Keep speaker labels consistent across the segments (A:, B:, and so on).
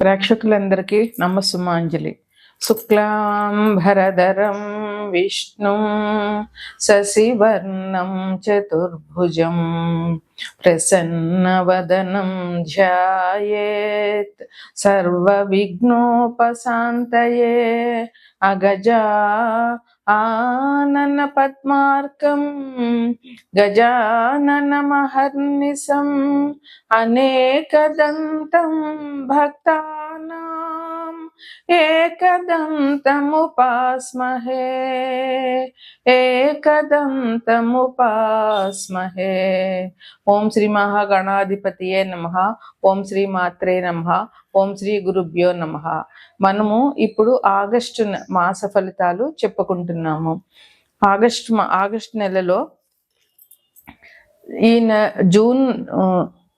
A: ప్రేక్షకులందరికీ నమస్సుమాంజలి. శుక్లాంబరధరం విష్ణు శశివర్ణం చతుర్భుజం ప్రసన్నవదనం ధ్యాయేత్ సర్వవిఘ్నోపశాంతయే అగజా ఆనన పద్మార్కం గజాననమహర్నిశం అనేకదంతం భక్తా ఏకదంతముపాస్మహే ఏకదంతముపాస్మహే. ఓం శ్రీ మహాగణాధిపతియే నమ. ఓం శ్రీ మాత్రే నమ. ఓం శ్రీ గురుభ్యో నమ. మనము ఇప్పుడు ఆగస్టు మాస ఫలితాలు చెప్పుకుంటున్నాము. ఆగస్టు ఆగస్ట్ ఆగస్టు నెలలో ఈ జూన్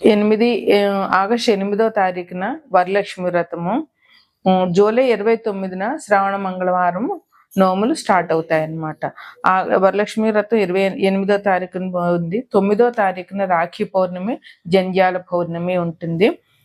A: ఎనిమిది ఆగస్టు ఎనిమిదో తారీఖున వరలక్ష్మి వ్రతము. జూలై ఇరవై తొమ్మిదిన శ్రావణ మంగళవారం నోములు స్టార్ట్ అవుతాయి అన్నమాట ఆ వరలక్ష్మి వ్రతం ఇరవై ఎనిమిదో తారీఖున ఉంది. తొమ్మిదో తారీఖున రాఖీ పౌర్ణమి జంధ్యాల పౌర్ణమి ఉంటుంది.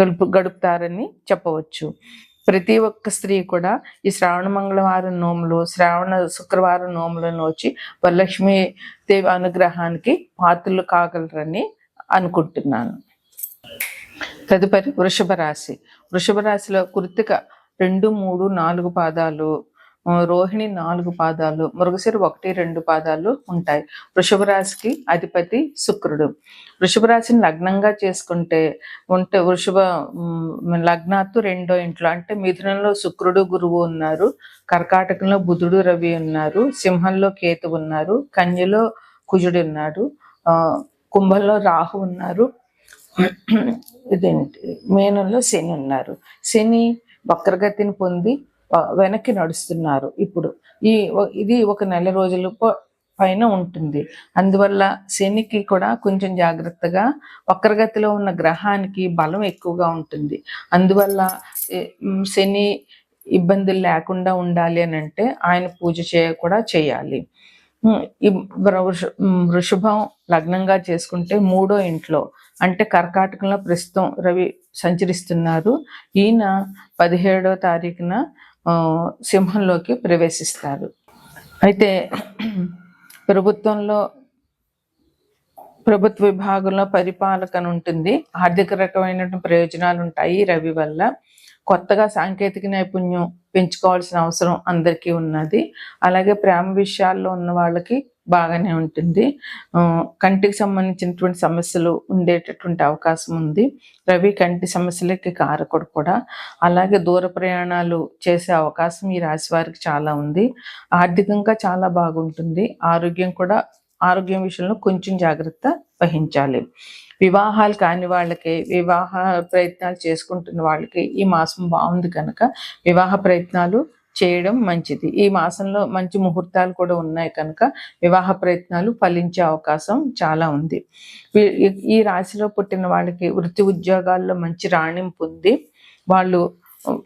A: గడుపు గడుపుతారని చెప్పవచ్చు. ప్రతి ఒక్క స్త్రీ కూడా ఈ శ్రావణ మంగళవారం నోములు శ్రావణ శుక్రవారం నోములను వచ్చి వరలక్ష్మి దేవి అనుగ్రహానికి పాత్రలు కాగలరని అనుకుంటున్నాను. తదుపరి వృషభ రాశి. వృషభ రాశిలో కృతిక రెండు మూడు నాలుగు పాదాలు రోహిణి నాలుగు పాదాలు మృగశిర ఒకటి రెండు పాదాలు ఉంటాయి. వృషభ రాశికి అధిపతి శుక్రుడు. వృషభ రాశిని లగ్నంగా చేసుకుంటే ఉంటే వృషభ లగ్నాత్తు రెండో ఇంట్లో అంటే మిథునంలో శుక్రుడు గురువు ఉన్నారు కర్కాటకంలో బుధుడు రవి ఉన్నారు సింహంలో కేతు ఉన్నారు కన్యలో కుజుడు ఉన్నాడు ఆ, కుంభంలో రాహు ఉన్నారు ఇదేంటి మేనంలో శని ఉన్నారు. శని వక్రగతిని పొంది వెనక్కి నడుస్తున్నారు ఇప్పుడు. ఈ ఇది ఒక నెల రోజుల పైన ఉంటుంది. అందువల్ల శనికి కూడా కొంచెం జాగ్రత్తగా వక్రగతిలో ఉన్న గ్రహానికి బలం ఎక్కువగా ఉంటుంది. అందువల్ల శని ఇబ్బందులు లేకుండా ఉండాలి అని అంటే ఆయన పూజ చేయ కూడా చేయాలి. వృషభం లగ్నంగా చేసుకుంటే మూడో ఇంట్లో అంటే కర్కాటకంలో ప్రస్తుతం రవి సంచరిస్తున్నారు. ఈయన పదిహేడో తారీఖున సింహంలోకి ప్రవేశిస్తారు. అయితే ప్రభుత్వంలో ప్రభుత్వ విభాగంలో పరిపాలకన ఉంటుంది. ఆర్థిక రకమైనటువంటి ప్రయోజనాలు ఉంటాయి రవి వల్ల. కొత్తగా సాంకేతిక నైపుణ్యం పెంచుకోవాల్సిన అవసరం అందరికీ ఉన్నది. అలాగే ప్రేమ విషయాల్లో ఉన్న వాళ్ళకి బాగానే ఉంటుంది. కంటికి సంబంధించినటువంటి సమస్యలు ఉండేటటువంటి అవకాశం ఉంది. రవి కంటి సమస్యలకి కారకుడు కూడా. అలాగే దూర ప్రయాణాలు చేసే అవకాశం ఈ రాశి వారికి చాలా ఉంది. ఆర్థికంగా చాలా బాగుంటుంది. ఆరోగ్యం కూడా ఆరోగ్యం విషయంలో కొంచెం జాగ్రత్త వహించాలి. వివాహాలు కాని వాళ్ళకి వివాహ ప్రయత్నాలు చేసుకుంటున్న వాళ్ళకి ఈ మాసం బాగుంది కనుక వివాహ ప్రయత్నాలు చేయడం మంచిది. ఈ మాసంలో మంచి ముహూర్తాలు కూడా ఉన్నాయి కనుక వివాహ ప్రయత్నాలు ఫలించే అవకాశం చాలా ఉంది. ఈ- రాశిలో పుట్టిన వాళ్ళకి వృత్తి ఉద్యోగాల్లో మంచి రాణింపు ఉంది. వాళ్ళు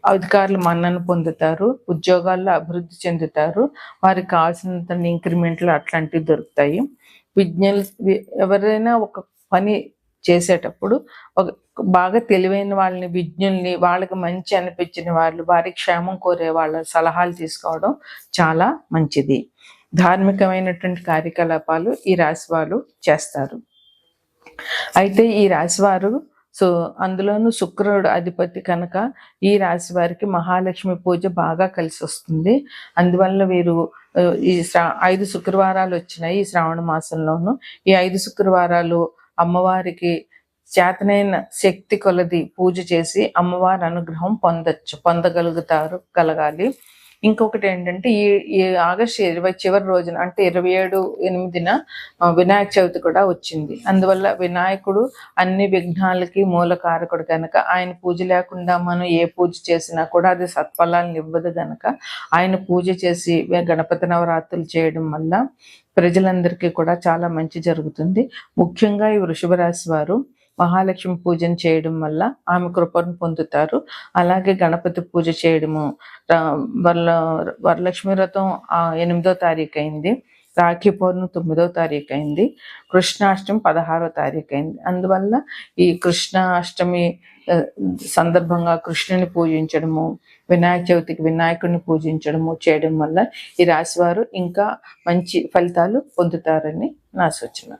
A: అధికారులు మన్నన పొందుతారు ఉద్యోగాల్లో అభివృద్ధి చెందుతారు వారికి కావాల్సినంత ఇంక్రిమెంట్లు అట్లాంటివి దొరుకుతాయి. విజ్ఞులు ఎవరైనా ఒక పని చేసేటప్పుడు ఒక బాగా తెలివైన వాళ్ళని విజ్ఞుల్ని వాళ్ళకి మంచి అనిపించిన వాళ్ళు వారి క్షేమం కోరే వాళ్ళ సలహాలు తీసుకోవడం చాలా మంచిది. ధార్మికమైనటువంటి కార్యకలాపాలు ఈ రాశి వాళ్ళు చేస్తారు. అయితే ఈ రాశి వారు సో అందులోనూ శుక్రుడు అధిపతి కనుక ఈ రాశి వారికి మహాలక్ష్మి పూజ బాగా కలిసి వస్తుంది. అందువల్ల వీరు ఈ శ్రా ఐదు శుక్రవారాలు వచ్చినాయి ఈ శ్రావణ మాసంలోను. ఈ ఐదు శుక్రవారాలు అమ్మవారికి చేతనైన శక్తి కొలది పూజ చేసి అమ్మవారి అనుగ్రహం పొందొచ్చు పొందగలుగుతారు కలగాలి. ఇంకొకటి ఏంటంటే ఈ ఈ ఆగస్టు ఇరవై చివరి రోజున అంటే ఇరవై ఏడు ఎనిమిదిన వినాయక చవితి కూడా వచ్చింది. అందువల్ల వినాయకుడు అన్ని విఘ్నాలకి మూల కారకుడు కనుక ఆయన పూజ లేకుండా మనం ఏ పూజ చేసినా కూడా అది సత్ఫలాలను ఇవ్వదు గనక ఆయన పూజ చేసి గణపతి నవరాత్రులు చేయడం వల్ల ప్రజలందరికీ కూడా చాలా మంచి జరుగుతుంది. ముఖ్యంగా ఈ వృషభ రాశి వారు మహాలక్ష్మి పూజను చేయడం వల్ల ఆమె కృపను పొందుతారు. అలాగే గణపతి పూజ చేయడము వరల వరలక్ష్మి వ్రతం ఎనిమిదో తారీఖు అయింది. రాఖీ పౌర్ణమి తొమ్మిదో తారీఖు అయింది. కృష్ణాష్టమి పదహారో తారీఖు అయింది. అందువల్ల ఈ కృష్ణాష్టమి సందర్భంగా కృష్ణుని పూజించడము వినాయక చవితికి వినాయకుడిని పూజించడము చేయడం వల్ల ఈ రాశివారు ఇంకా మంచి ఫలితాలు పొందుతారని నా సూచన.